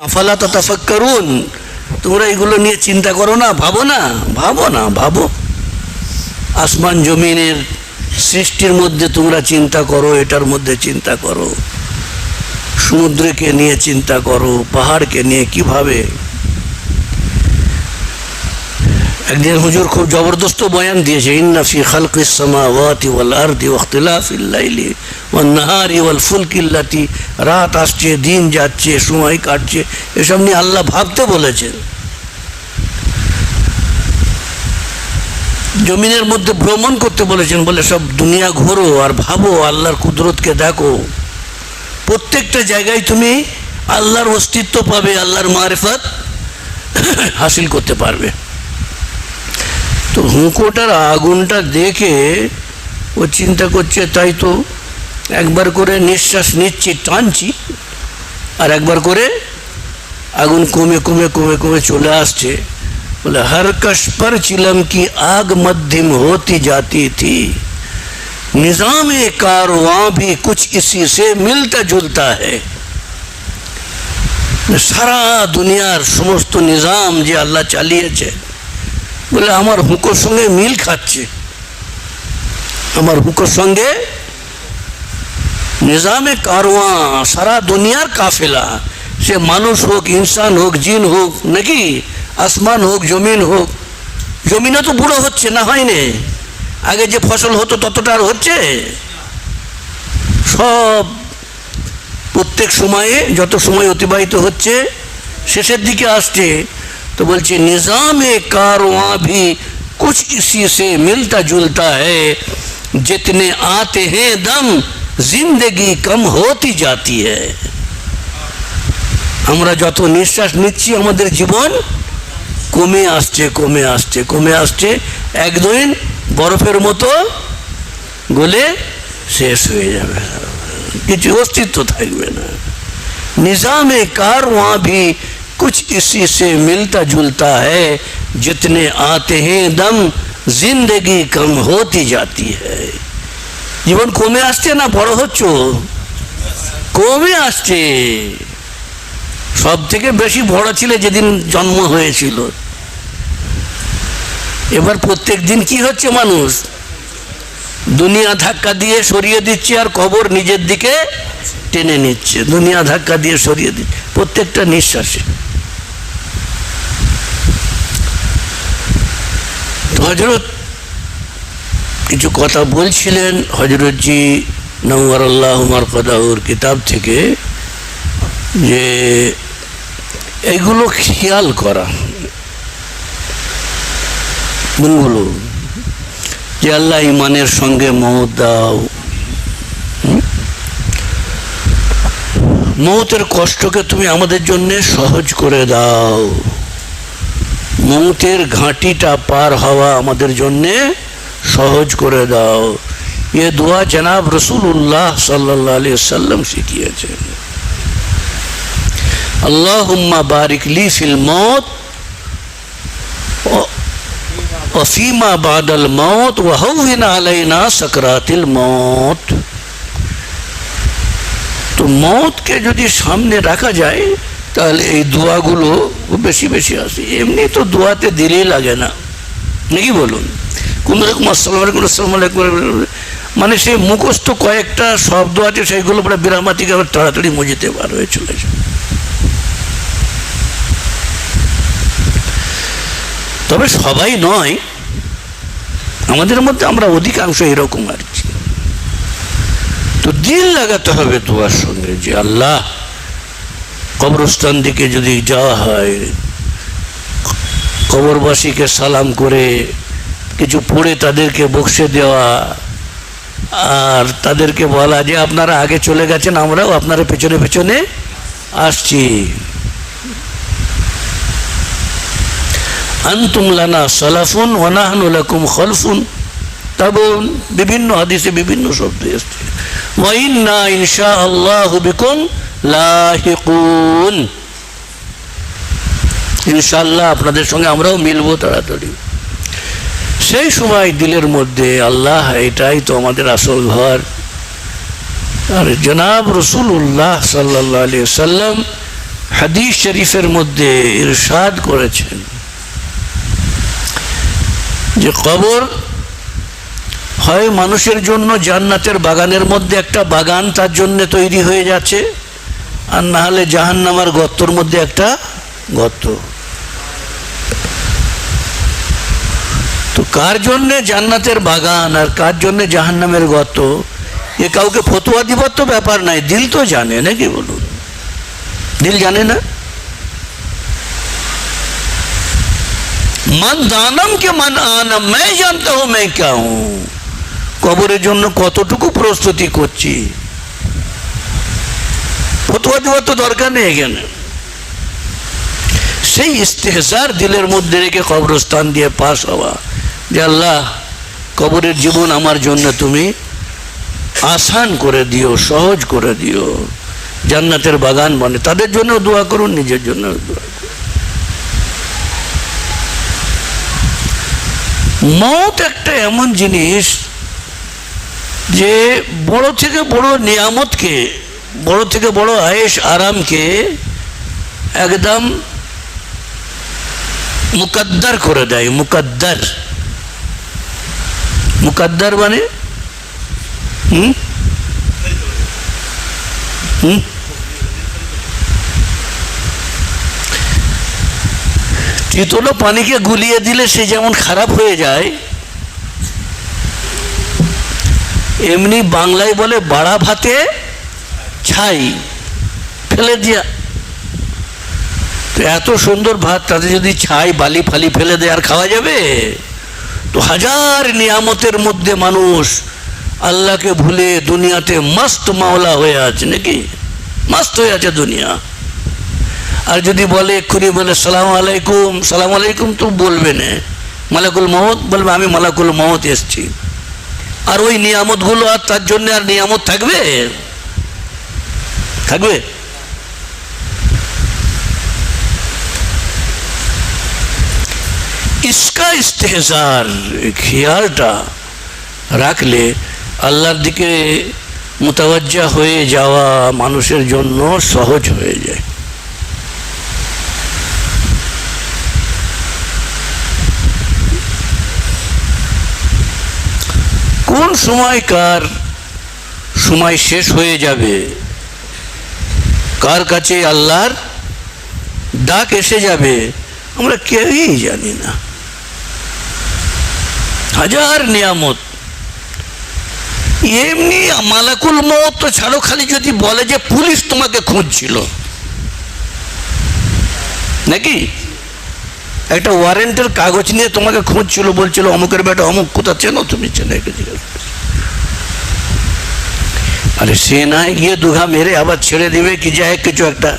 আফালা তাতাফাক্কারুন, তোমরা এগুলো নিয়ে চিন্তা করো না, ভাবো না ভাবো না, ভাবো। আসমান জমিনের সৃষ্টির মধ্যে তোমরা চিন্তা করো, এটার মধ্যে চিন্তা করো। সমুদ্রকে নিয়ে চিন্তা করো, পাহাড়কে নিয়ে কীভাবে? একদিন হুজুর খুব জবরদস্ত বয়ান দিয়েছে, ইন্না ফি খালকিস সামাওয়াতি ওয়াল আরদি ওয়া ইখতিলাফিল লাইলি। ফুলকিল্লাতি রাত আসছে, দিন যাচ্ছে, সময় কাটছে, এসব নিয়ে আল্লাহ ভাবতে বলেছেন। জমিনের মধ্যে ভ্রমণ করতে বলেছেন, বলে সব দুনিয়া ঘোরো আর ভাবো আল্লাহর কুদরতকে দেখো। প্রত্যেকটা জায়গায় তুমি আল্লাহর অস্তিত্ব পাবে, আল্লাহর মারেফত হাসিল করতে পারবে। তো হুঁকোটার আগুনটা দেখে ও চিন্তা করছে, তাই তো একবার করে নিঃশ্বাস নিচ্ছি টানছি আর একবার করে আগুন কমে কমে কমে কমে চলে আসছে बोले हर कश पर चिलम की आग मध्यम होती जाती थी निजाम कारवां भी कुछ इसी से मिलता जुलता है সারা দুনিয়ার সমস্ত নিজাম যে আল্লাহ চালিয়েছে বলে আমার হুঁকোর সঙ্গে মিল খাচ্ছে আমার হুঁকোর সঙ্গে নিজামে কারওয়া সারা দুনিয়ার কাফেলা সে মানুষ হোক ইনসান হোক জিন হোক নাকি আসমান হোক জমিন হোক জমিনও তো বুড়ো হচ্ছে না হয়নি আগে যে ফসল হতো ততটা আর হচ্ছে সব প্রত্যেক সময়ে যত সময় অতিবাহিত হচ্ছে শেষের দিকে আসছে তো বলছে নিজামে কারওয়া भी कुछ इसी से मिलता जुलता है जितने आते हैं दम जिंदगी कम होती जाती है আমরা যত নিঃশ্বাস নিচ্ছি আমাদের জীবন কমে আসছে কমে আসছে কমে আসছে একদিন বরফের মতো গলে শেষ হয়ে যাবে কিছু অস্তিত্ব থাকবে না निज़ाम कार वहाँ भी कुछ इसी से मिलता जुलता है जितने आते हैं दम जिंदगी कम होती जाती है জীবন কমে আসছে না বড় হচ্ছ? কমে আসছে। সব থেকে বেশি বড় ছিল যেদিন জন্ম হয়েছিল। এবার প্রত্যেক দিন কি হচ্ছে মানুষ? দুনিয়া ধাক্কা দিয়ে সরিয়ে দিচ্ছে আর কবর নিজের দিকে টেনে নিচ্ছে। দুনিয়া ধাক্কা দিয়ে সরিয়ে দিচ্ছে। প্রত্যেকটা নিঃশ্বাসে। হজরত কিছু কথা বলছিলেন হজরতজি নওয়ার আল্লাহ উমার কদাউর কিতাব থেকে যে এগুলো খেয়াল করা। কোনগুলো? যে আল্লাহ ইমানের সঙ্গে মত দাও? মৌতের কষ্টকে তুমি আমাদের জন্য সহজ করে দাও। মৌতের ঘাঁটিটা পার হওয়া আমাদের জন্যে সহজ করে দাও। এ দোয়া জনাব রসুল্লাহ সাল্লাহ সাল্লাম শিখিয়েছেন। আল্লাহুম্মা বারিক ফিল মত অফিমা বাদাল মত ওয়াহিন সকরাতিল মত তো মতকে যদি সামনে রাখা যায়, তাহলে এই দোয়াগুলো বেশি বেশি আসে। এমনি তো দোয়াতে দিলেই লাগে না। নাকি বলুন? কোন রকম আসসালাম আলাইকুম আসসালাম আলাইকুম মানে সে মুখস্থ কয়েকটা শব্দ আছে, সেইগুলো পরে বিরামাতিকে আবার তাড়াতাড়ি মজিতে বার হয়ে চলে তবে সবাই নয়, আমাদের মধ্যে আমরা অধিকাংশ এরকম আর কি। তো দিল লাগাতে হবে তোমার সঙ্গে যে আল্লাহ কবরস্থান দিকে যদি যাওয়া হয়, কবরবাসীকে সালাম করে কিছু পড়ে তাদেরকে বক্সে দেওয়া, আর তাদেরকে বলা যে আপনারা আগে চলে গেছেন, আমরাও আপনারা পেছনে পেছনে আসছি। আন্তুম লানা সালাফুন ওয়ানাহনু লাকুম খলফুন। তবে বিভিন্ন হাদিসে বিভিন্ন শব্দ এসছে। ওয়াইন্না ইনশা আল্লাহ বিকুম লাহিকুন। ইনশাআল্লাহ আপনাদের সঙ্গে আমরাও মিলবো তাড়াতাড়ি। সেই সময় দিলের মধ্যে আল্লাহ, এটাই তো আমাদের আসল ঘর। আর জনাব রসুল্লাহ সাল্লাহ আলিয়া সাল্লাম হাদিস শরীফের মধ্যে ইরশাদ করেছেন যে কবর হয় মানুষের জন্য জান্নাতের বাগানের মধ্যে একটা বাগান তার জন্য তৈরি হয়ে যাচ্ছে, আর না হলে জাহান্নামার গর্তর মধ্যে একটা গর্ত। তো কার জন্যে জান্নাতের বাগান আর কার জন্যে জাহান্নামের গর্ত এ কাউকে ফতুয়া দিবার তো ব্যাপার নাই দিল তো জানে নাকি বলুন দিল জানে না মান দানম কে মান আনম मैं जानता हूं मैं क्या हूं কবরের জন্য কতটুকু প্রস্তুতি করছি ফতুয়া দেওয়ার তো দরকার নেই এখানে সেই ইস্তেহজার দিলের মধ্যে রেখে কবরস্থান দিয়ে পাশ হওয়া যে আল্লাহ, কবরের জীবন আমার জন্য তুমি আসান করে দিও, সহজ করে দিও। জান্নাতের বাগান বনে তাদের জন্য দোয়া করুন, নিজের জন্য দোয়া মত একটা এমন জিনিস যে বড় থেকে বড় নিয়ামতকে, বড় থেকে বড় আয়েস আরামকে একদম মুকদ্দার করে দেয়, মুকদ্দার। মুকদ্দার মানে? তেতলো পানিকে গুলিয়ে দিলে সে যেমন খারাপ হয়ে যায়, এমনি বাংলায় বলে বাড়া ভাতে ছাই, ফেলে দিয়া। তো এত সুন্দর ভাত, তাতে যদি ছাই বালি ফালি ফেলে দেয়, আর খাওয়া যাবে? তো হাজার নিয়ামতের মধ্যে মানুষ আল্লাহকে ভুলে দুনিয়াতে মস্ত মাওলা হয়ে আছে নাকি? মস্ত হয়ে আছে দুনিয়া। আর যদি বলে এক্ষুনি বলে, সালাম আলাইকুম। সালাম আলাইকুম তো বলবে না। মালাকুল মহত বলবে, আমি মালাকুল মহত এসছি। আর ওই নিয়ামতগুলো আর তার জন্য আর নিয়ামত থাকবে? থাকবে? ইসকা ইস্তেহজার খেয়ালটা রাখলে আল্লাহর দিকে মোতাবজ্জা হয়ে যাওয়া মানুষের জন্য সহজ হয়ে যায় কোন সময় কার সময় শেষ হয়ে যাবে কার কাছে আল্লাহর ডাক এসে যাবে আমরা কেউই জানি না হাজার নিয়ামত। এমনি মালাকুল মত তো ছাড়ো, খালি যদি বলে যে পুলিশ তোমাকে খুঁজছিল। নাকি? একটা ওয়ারেন্টের কাগজ নিয়ে তোমাকে খুঁজছিল, বলছিল, অমুকের বেটা অমুক, কোথা চেনো তুমি? চেনো আরে সে নাই গিয়ে দুঘা মেরে আবার ছেড়ে দিবে, কি যায় কিছু একটা।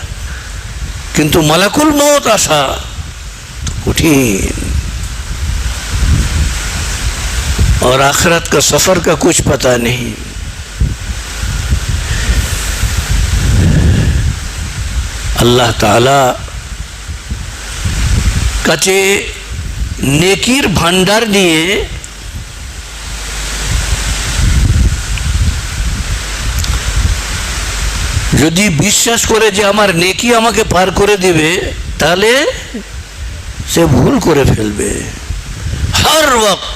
কিন্তু মালাকুল মত আসা কঠিন। और आखिरत का सफर का कुछ पता नहीं আল্লাহ তাআলা কাছে নেকির ভান্ডার নিয়ে যদি বিশ্বাস করে যে আমার নেকি আমাকে পার করে দিবে তাহলে সে ভুল করে ফেলবে हर वक्त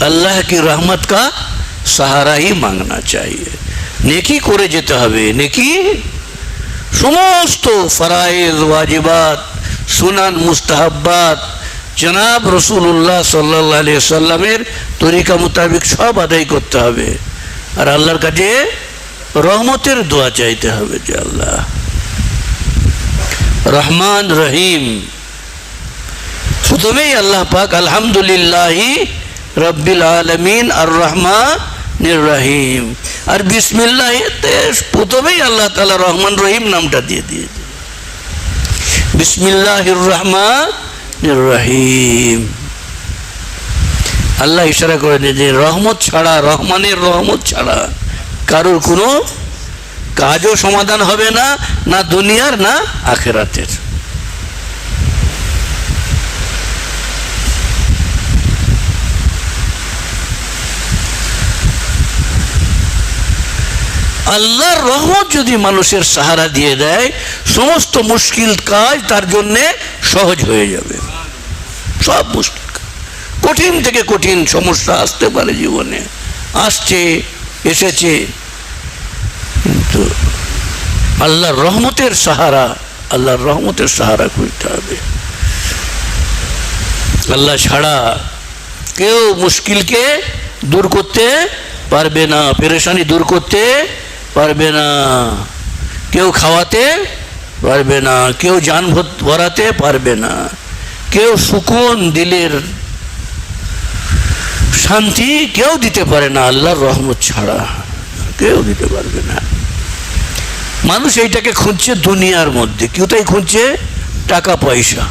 আল্লাহ কি রহমত কা সাহারা হি মাংনা চাই নেকি করে যেতে হবে, নেকি? সমস্ত ফরাইজ ওয়াজিবাত, সুনান, মুস্তাহাব্বাত, জনাব রসুল্লাহ সাল্লাহ আলিয়া সাল্লামের তরিকা মোতাবেক সব আদায় করতে হবে। আর আল্লাহর কাছে রহমতের দোয়া চাইতে হবে যে আল্লাহ। রহমান রহিম। প্রথমেই আল্লাহ পাক আলহামদুলিল্লাহ রব্বিল আলমিন আর রহমান রহিম। আর বিসমিল্লাহ প্রথমেই আল্লাহ তালা রহমান রহিম নামটা দিয়ে দিয়েছে। বিসমিল্লাহ রহমান রহিম। আল্লাহ ইশারা করে দিয়ে যে, রহমত ছাড়া, রহমানের রহমত ছাড়া কারোর কোনো কাজও সমাধান হবে না না দুনিয়ার, না আখেরাতের। আল্লাহর রহমত যদি মানুষের সাহারা দিয়ে দেয়, সমস্ত মুশকিল কাজ তার জন্যে সহজ হয়ে যাবে। সব মুশকিল কঠিন থেকে কঠিন সমস্যা আসতে পারে জীবনে। আসছে, এসেছে, কিন্তু আল্লাহর রহমতের সাহারা, আল্লাহর রহমতের সাহারা খুঁজতে হবে। আল্লাহ ছাড়া কেউ মুশকিলকে দূর করতে পারবে না, পেরেশানি দূর করতে পারবে না। কেউ খাওয়াতে পারবে না, কেউ যান ভর- ভরাতে পারবে না। কেউ সুকুন, দিলের শান্তি কেউ দিতে পারে না, আল্লাহর রহমত ছাড়া কেউ দিতে পারবে না। মানুষ এইটাকে খুঁজছে দুনিয়ার মধ্যে। কোথায় খুঁজছে? টাকা, পয়সা।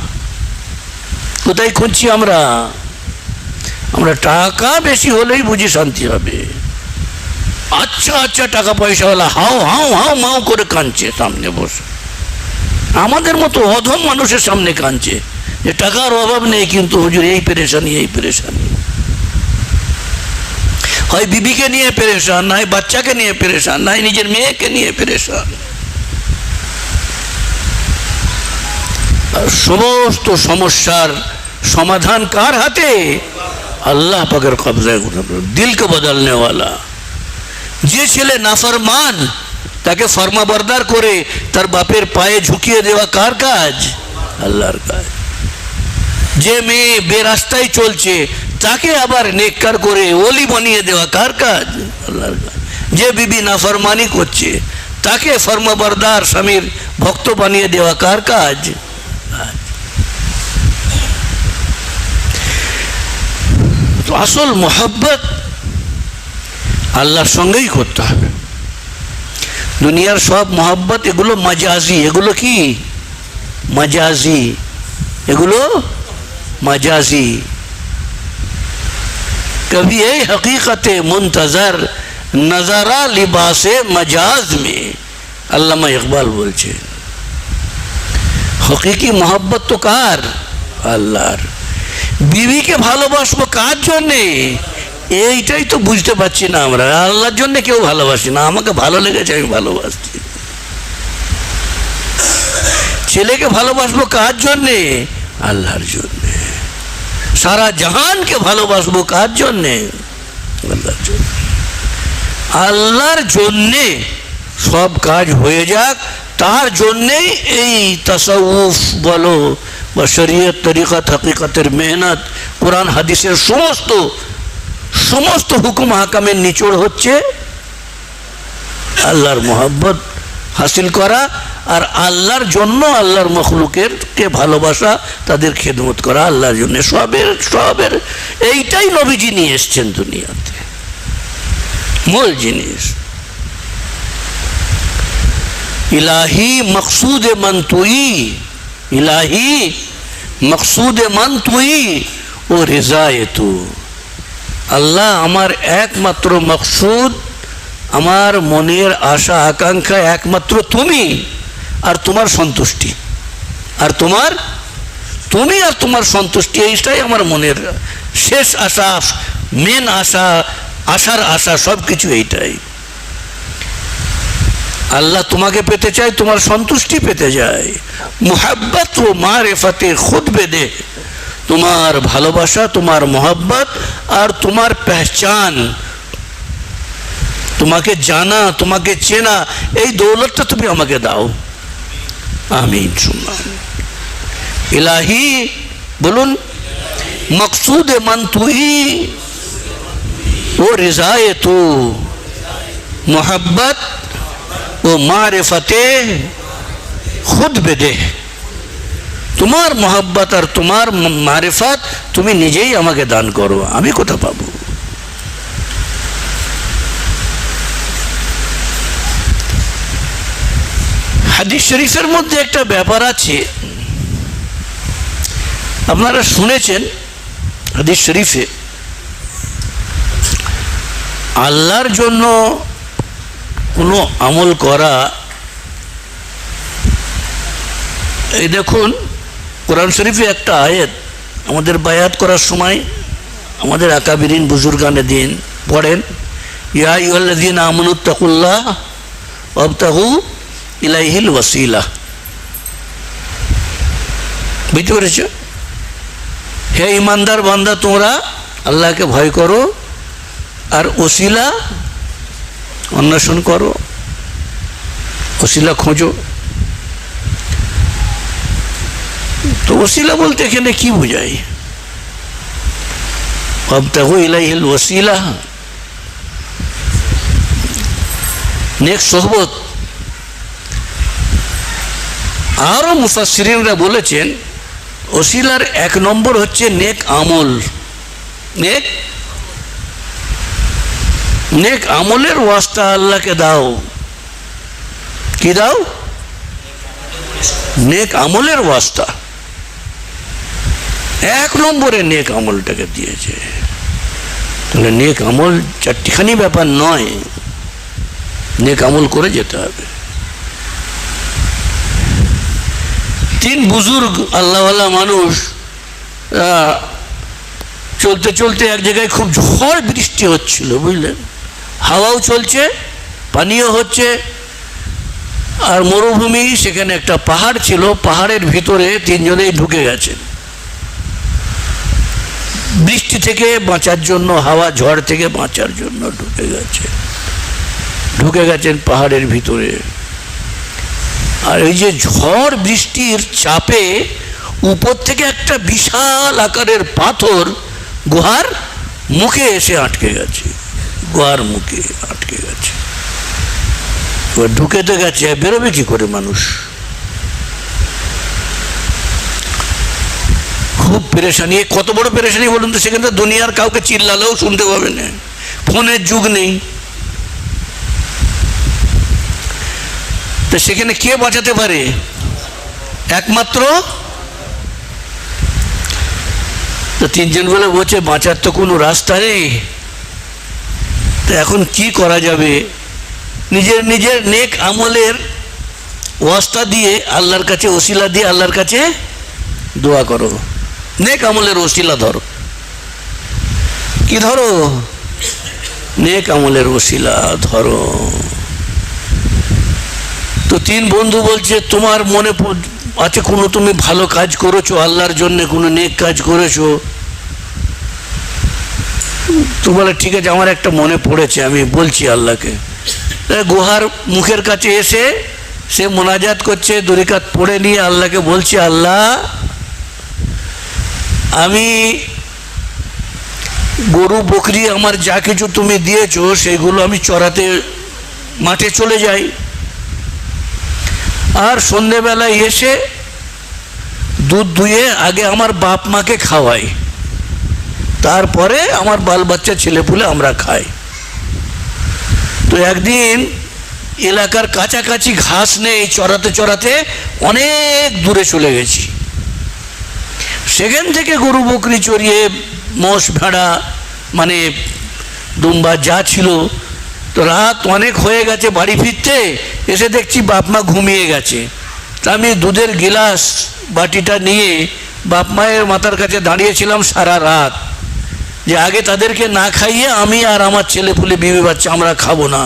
কোথায় খুঁজছি আমরা? আমরা টাকা বেশি হলেই বুঝি শান্তি হবে। আচ্ছা আচ্ছা টাকা পয়সা হলে, হাও হাও হাও, মাও করে কাঁদছে সামনে বসে। আমাদের মতো অধম মানুষের সামনে কাঁদছে। যে টাকার অভাব নেই কিন্তু, হুজুর, এই পেরেশানি এই পেরেশানি। হয় বিবিকে নিয়ে পেরেশান নয় বাচ্চাকে নিয়ে পেরেশান নয় নিজের মেয়েকে নিয়ে পেরেশান। সমস্ত সমস্যার সমাধান কার হাতে? আল্লাহ পাকের কবজায় দিলকে বদলনে ওয়ালা যে ছেলে নাফরমান, তাকে ফরমাবরদার করে তার বাপের পায়ে ঝুঁকিয়ে দেওয়া কার কাজ? আল্লাহর কাজ। যে মেয়ে বেরাস্তায় চলছে, তাকে আবার নেককার করে ওলি বানিয়ে দেওয়া কার কাজ? আল্লাহর কাজ। যে বিবি নাফরমানি করছে, তাকে ফর্মবরদার স্বামীর ভক্ত বানিয়ে দেওয়া কার কাজ? কাজ। তো আসল মোহাব্বত আল্লাহর সঙ্গেই করতে হবে। দুনিয়ার সব মহাব্বত, এগুলো মাজাজি। এগুলো কি? মাজাজি। এগুলো মাজাজি। کبھی ہے حقیقت منتظر نظارہ لباس مجاز میں علامہ اقبال বলছে, হকিকি মোহাব্বত তো কার? আল্লাহর। বিবিকে ভালোবাসবো কার জন্যে? এইটাই তো বুঝতে পারছি না আমরা। আল্লাহর জন্য কেউ ভালোবাসি না। আমাকে ভালো লেগেছে, আমি ভালোবাসছি। ছেলেকে ভালোবাসবো কার জন্যে? আল্লাহর জন্যে। সারা জাহানকে ভালোবাসবো কার জন্যে? আল্লাহর জন্য। আল্লাহর জন্যে সব কাজ হয়ে যাক, তার জন্যেই এই তাসাউফ বলো বা শরীয়ত, তরিকত, হকিকতের মেহনত, কোরআন, হাদিসের সমস্ত সমস্ত হুকুম হাকামের নিচড় হচ্ছে আল্লাহর মোহাব্বত হাসিল করা আর আল্লাহর জন্য আল্লাহর মখলুকের কে ভালোবাসা, তাদের খেদমত করা আল্লাহর জন্য। সবের সবের, এইটাই নবীজি নিয়ে এসছেন দুনিয়াতে। মূল জিনিস। ইলাহি মকসুদ মন তুই, ইলাহি মকসুদ মন তুই ও রেজায় তু আল্লাহ আমার একমাত্র মকসুদ, আমার মনের আশা, আকাঙ্ক্ষা একমাত্র তুমি আর তোমার সন্তুষ্টি। আর তোমার? তুমি আর তোমার সন্তুষ্টি, এইটাই আমার মনের শেষ আশা, মেন আশা, আশার আশা সব কিছু এইটাই। আল্লাহ তোমাকে পেতে চায়, তোমার সন্তুষ্টি পেতে যায় মোহাব্বত ও মা রেফাতে খুদ বেদে তোমার ভালোবাসা, তোমার মোহাব্বত আর তোমার পেহচান। তোমাকে জানা, তোমাকে চেনা, এই দৌলতটা তুমি আমাকে দাও। আমিন শুনলাম ইলাহি, বলুন, মকসুদ মন তুই ও রেজায় তু। মোহাব্বত ও মারেফতে খুদ বেদে তোমার মোহাব্বত আর তোমার মারেফাত তুমি নিজেই আমাকে দান করো, আমি কোথা পাবো? হাদিস শরীফের মধ্যে একটা ব্যাপার আছে। আপনারা শুনেছেন হাদিস শরীফে, আল্লাহর জন্য কোনো আমল করা, এই দেখুন কোরআন শরীফে একটা আয়াত, আমাদের বায়াত করার সময় আমাদের আকাবিরিন, বুজুর্গানে দিন। পড়েন, ইয়া ইউল্লাদিন আমনুত্তাকুল্লাহ অবতাহু ইলাইহিল ওয়াসিলা। বুঝতে পেরেছ? হে ইমানদার বান্দা, তোমরা আল্লাহকে ভয় করো আর ওসিলা অন্বেষণ করো। ওসিলা খোঁজো। তো ওসিলা বলতে এখানে কি বোঝায়? অবতাহু ইলাইহিল মুফাসরিনরা বলেছেন, ওসিলার এক নম্বর হচ্ছে নেক আমল। নেক? নেক আমলের ওয়াস্তা আল্লাহকে দাও। কি দাও? নেক আমলের ওয়াস্তা এক নম্বরে নেক আমলটাকে দিয়েছে। তাহলে নেক আমল চারটিখানি ব্যাপার নয়, নেক আমল করে যেতে হবে। তিন বুজুর্গ, আল্লাহওয়ালা মানুষ চলতে চলতে এক জায়গায় খুব ঝড় বৃষ্টি হচ্ছিল, বুঝলেন? হাওয়াও চলছে, পানিও হচ্ছে, আর মরুভূমি, সেখানে একটা পাহাড় ছিল, পাহাড়ের ভিতরে তিনজনেই ঢুকে গেছেন। বৃষ্টি থেকে বাঁচার জন্য, হাওয়া, ঝড় থেকে বাঁচার জন্য ঢুকে গেছে। ঢুকে গেছেন পাহাড়ের ভিতরে। আর এই যে ঝড় বৃষ্টির চাপে উপর থেকে একটা বিশাল আকারের পাথর গুহার মুখে এসে আটকে গেছে। গুহার মুখে আটকে গেছে। এবার ঢুকে তো গেছে, বেরোবে কি করে মানুষ? খুব পেরেশানি। কত বড় পেরেশানি বলুন তো, সেখানে দুনিয়ার কাউকে চিল্লালেও শুনতে পাবে না। ফোনের যুগ নেই। তো সেখানে কে বাঁচাতে পারে? একমাত্র? তো তিনজন বলে, বলছে, বাঁচার তো কোনো রাস্তা নেই। তো এখন কি করা যাবে? নিজের নিজের নেক আমলের ওয়াস্তা দিয়ে আল্লাহর কাছে, ওসিলা দিয়ে আল্লাহর কাছে দোয়া করো। নেক আমলের ওসিলা ধরো। কি ধরো? নেক আমলের ওসিলা ধরো। তো তিন বন্ধু বলছে, তোমার মনে আছে কোনো তুমি ভালো কাজ করেছ? আল্লাহর জন্য কোনো নেক কাজ করেছ? তো বলে, ঠিক আছে, আমার একটা মনে পড়েছে, আমি বলছি আল্লাহকে। গুহার মুখের কাছে এসে সে মোনাজাত করছে, দরিকাত পড়ে নিয়ে আল্লাহকে বলছে, আল্লাহ আমি গরু, বকরি, আমার যা কিছু তুমি দিয়েছ, সেগুলো আমি চড়াতে মাঠে চলে যাই। আর সন্ধেবেলায় এসে দুধ দুয়ে আগে আমার বাপ মাকে খাওয়াই। তারপরে আমার বাল বাচ্চা ছেলেপুলে আমরা খাই। তো একদিন এলাকার কাছাকাছি ঘাস নেই, চড়াতে চড়াতে অনেক দূরে চলে গেছি। সেখান থেকে গরু বকরি চড়িয়ে মোষ ভেড়া মানে দুম্বা যা ছিল, তো রাত অনেক হয়ে গেছে বাড়ি ফিরতে, এসে দেখছি বাপ মা ঘুমিয়ে গেছে। তা আমি দুধের গিলাস, বাটিটা নিয়ে বাপ মায়ের মাথার কাছে দাঁড়িয়েছিলাম সারা রাত। যে আগে তাদেরকে না খাইয়ে আমি আর আমার ছেলে পুলে বিবি বাচ্চা আমরা খাব না।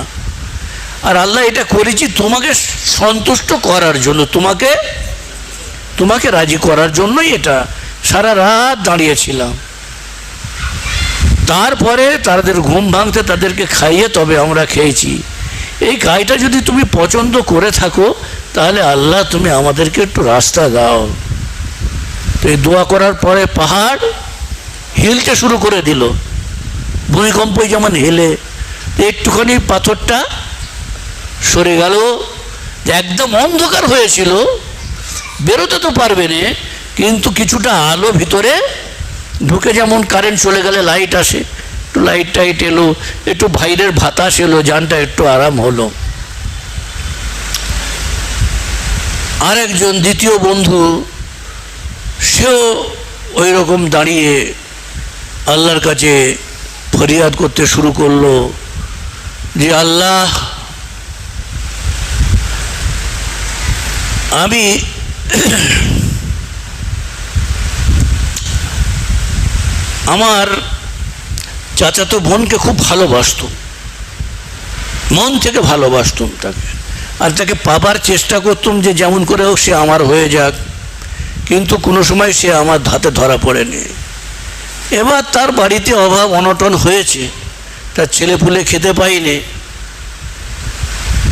আর আল্লাহ এটা করেছি তোমাকে সন্তুষ্ট করার জন্য, তোমাকে তোমাকে রাজি করার জন্যই এটা। সারা রাত দাঁড়িয়েছিলাম। তারপরে তাদের ঘুম ভাঙতে তাদেরকে খাইয়ে তবে আমরা খেয়েছি। এই কাজটা যদি তুমি পছন্দ করে থাকো, তাহলে আল্লাহ তুমি আমাদেরকে একটু রাস্তা দাও। তো এই দোয়া করার পরে পাহাড় হিলতে শুরু করে দিল। ভূমিকম্পই যেমন হেলে একটুখানি পাথরটা সরে গেল একদম অন্ধকার হয়েছিল। বেরোতে তো পারবে না। কিন্তু কিছুটা আলো ভিতরে ঢুকে যেমন কারেন্ট চলে গেলে লাইট আসে। একটু লাইট টাইট এলো, একটু বাইরের ভাতাস এলো, যানটা একটু আরাম হলো। আরেকজন দ্বিতীয় বন্ধু, সেও ওই রকম দাঁড়িয়ে আল্লাহর কাছে ফরিয়াদ করতে শুরু করল যে, আল্লাহ, আমি আমার চাচাতো বোনকে খুব ভালোবাসতুম মন থেকে ভালোবাসতুম তাকে। আর তাকে পাবার চেষ্টা করতাম যে যেমন করে হোক সে আমার হয়ে যাক। কিন্তু কোনো সময় সে আমার হাতে ধরা পড়েনি। এবার তার বাড়িতে অভাব অনটন হয়েছে। তার ছেলে পুলে খেতে পাইনি।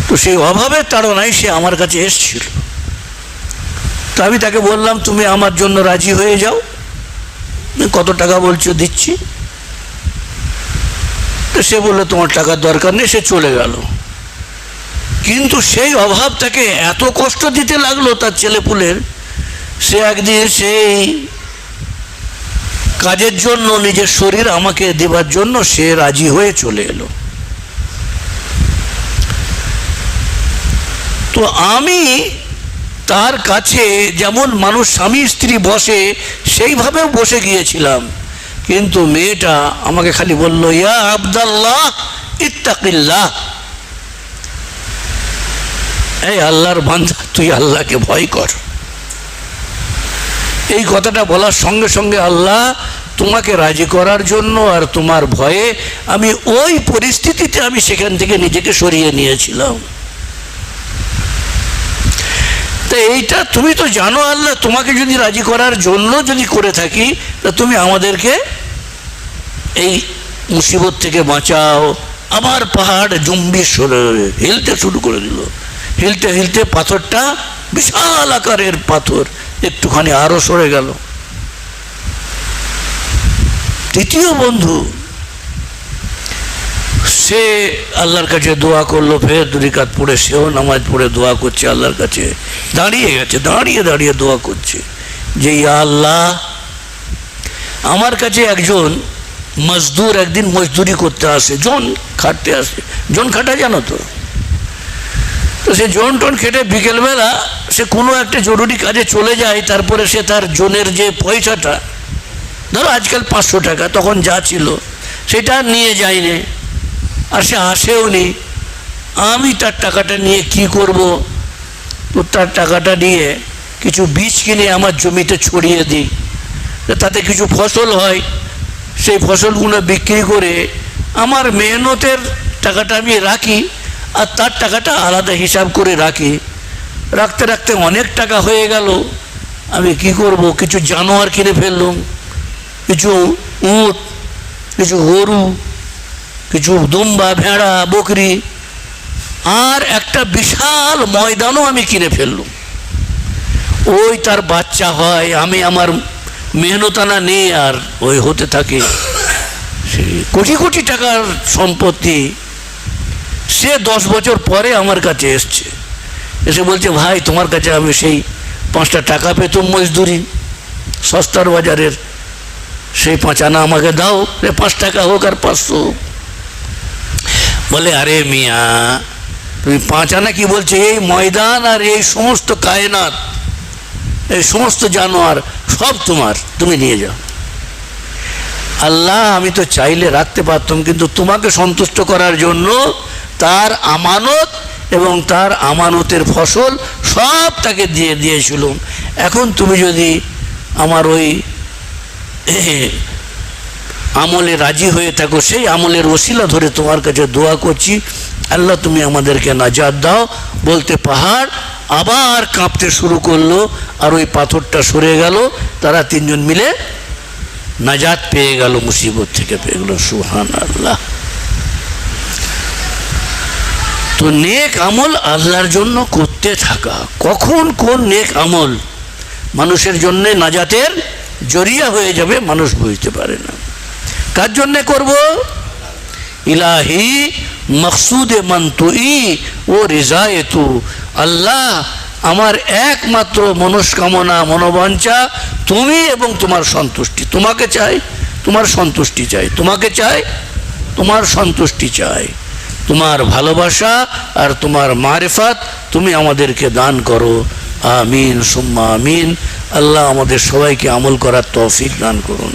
তো সেই অভাবের তাড়নায় সে আমার কাছে এসছিল। তো আমি তাকে বললাম, তুমি আমার জন্য রাজি হয়ে যাও। কত টাকা বলছো দিচ্ছি? তো সে বলল, তোমার টাকার দরকার নেই। সে চলে গেল। কিন্তু সেই অভাব তাকে এত কষ্ট দিতে লাগল তার ছেলেপুলের সে একদিন সেই কাজের জন্য, নিজের শরীর আমাকে দেবার জন্য সে রাজি হয়ে চলে এলো। তো আমি তার কাছে যেমন মানুষ স্বামী স্ত্রী বসে, সেইভাবেও বসে গিয়েছিলাম। কিন্তু মেয়েটা আমাকে খালি বলল, ইয়া আবদাল্লাহ, ইত্তাকিল্লাহ। এই আল্লাহর বান্ধা তুই আল্লাহকে ভয় কর। এই কথাটা বলার সঙ্গে সঙ্গে আল্লাহ তোমাকে রাজি করার জন্য আর তোমার ভয়ে আমি ওই পরিস্থিতিতে আমি সেখান থেকে নিজেকে সরিয়ে নিয়েছিলাম। তা এইটা তুমি তো জানো আল্লাহ, তোমাকে যদি রাজি করার জন্য যদি করে থাকি, তা তুমি আমাদেরকে এই মুসিবত থেকে বাঁচাও। আবার পাহাড় জম্বির সরে হিলতে শুরু করে দিল। হিলতে হিলতে পাথরটা বিশাল আকারের পাথর, একটুখানি আরও সরে গেল। তৃতীয় বন্ধু সে আল্লাহর কাছে দোয়া করল, ফের দুরিকাত পড়ে, সেও নামাজ পড়ে দোয়া করছে আল্লাহর কাছে। দাঁড়িয়ে গেছে, দাঁড়িয়ে দাঁড়িয়ে দোয়া করছে যে আল্লাহ, আমার কাছে একজন মজদুর একদিন মজদুরি করতে আসে, জন খাটতে আসে। জন খাটা জানো তো? তো সে জন টন খেটে বিকেলবেলা সে কোনো একটা জরুরি কাজে চলে যায়, তারপরে সে তার জনের যে পয়সাটা, ধরো আজকাল পাঁচশো টাকা, তখন যা ছিল, সেটা নিয়ে যায়নি। আর সে আসেও নি আমি তার টাকাটা নিয়ে কি করব? তো তার টাকাটা নিয়ে কিছু বীজ কিনে আমার জমিতে ছড়িয়ে দিই। তাতে কিছু ফসল হয়। সেই ফসলগুলো বিক্রি করে আমার মেহনতের টাকাটা আমি রাখি আর তার টাকাটা আলাদা হিসাব করে রাখি। রাখতে রাখতে অনেক টাকা হয়ে গেল। আমি কি করব? কিছু জানোয়ার কিনে ফেললাম। কিছু উট, কিছু গরু কিছু দুম্বা ভেড়া, বকরি, আর একটা বিশাল ময়দানও আমি কিনে ফেললাম। ওই তার বাচ্চা হয়, আমি আমার মেহনতানা নেই আর ওই হতে থাকে। সেই কোটি কোটি টাকার সম্পত্তি সে দশ বছর পরে আমার কাছে এসছে। এসে বলছে, ভাই, তোমার কাছে আমি সেই পাঁচটা টাকা পেতাম মজদুরি। সস্তার বাজারের সেই পাঁচ আনা আমাকে দাও। সে পাঁচ টাকা হোক আর পাঁচশো হোক। বলে, আরে মিয়া, তুমি পাঁচ আনা কি বলছে? এই ময়দান আর এই সমস্ত কায়নাত, এই সমস্ত জানোয়ার সব তোমার, তুমি নিয়ে যাও। আল্লাহ, আমি তো চাইলে রাখতে পারতাম, কিন্তু তোমাকে সন্তুষ্ট করার জন্য তার আমানত এবং তার আমানতের ফসল সব তাকে দিয়ে দিয়েছিলুম। এখন তুমি যদি আমার ওই আমলে রাজি হয়ে থাকো, সেই আমলের ওসিলা ধরে তোমার কাছে দোয়া করছি। আল্লাহ, তুমি আমাদেরকে নাজাদ দাও। বলতে পাহাড় আবার কাঁপতে শুরু করল আর ওই পাথরটা সরে গেল। তারা তিনজন মিলে নাজাদ পেয়ে গেল, মুসিবত থেকে পেয়ে গেল। সুহান আল্লাহ তো নেক আমল আল্লাহর জন্য করতে থাকা। কখন কোন নেক আমল মানুষের জন্যে নাজাতের জরিয়া হয়ে যাবে, মানুষ বুঝতে পারে না। কার জন্যে করব? ইলাহি মকসুদে মন্তুই ও রেজায়ে তু। আল্লাহ আমার একমাত্র মনস্কামনা, মনোবাঞ্ছা, তুমি এবং তোমার সন্তুষ্টি। তোমাকে চাই, তোমার সন্তুষ্টি চাই। তোমাকে চাই, তোমার সন্তুষ্টি চাই। তোমার ভালোবাসা আর তোমার মারেফাত তুমি আমাদেরকে দান করো। আমিন, সুম্মা আমিন। আল্লাহ আমাদের সবাইকে আমল করার তৌফিক দান করুন।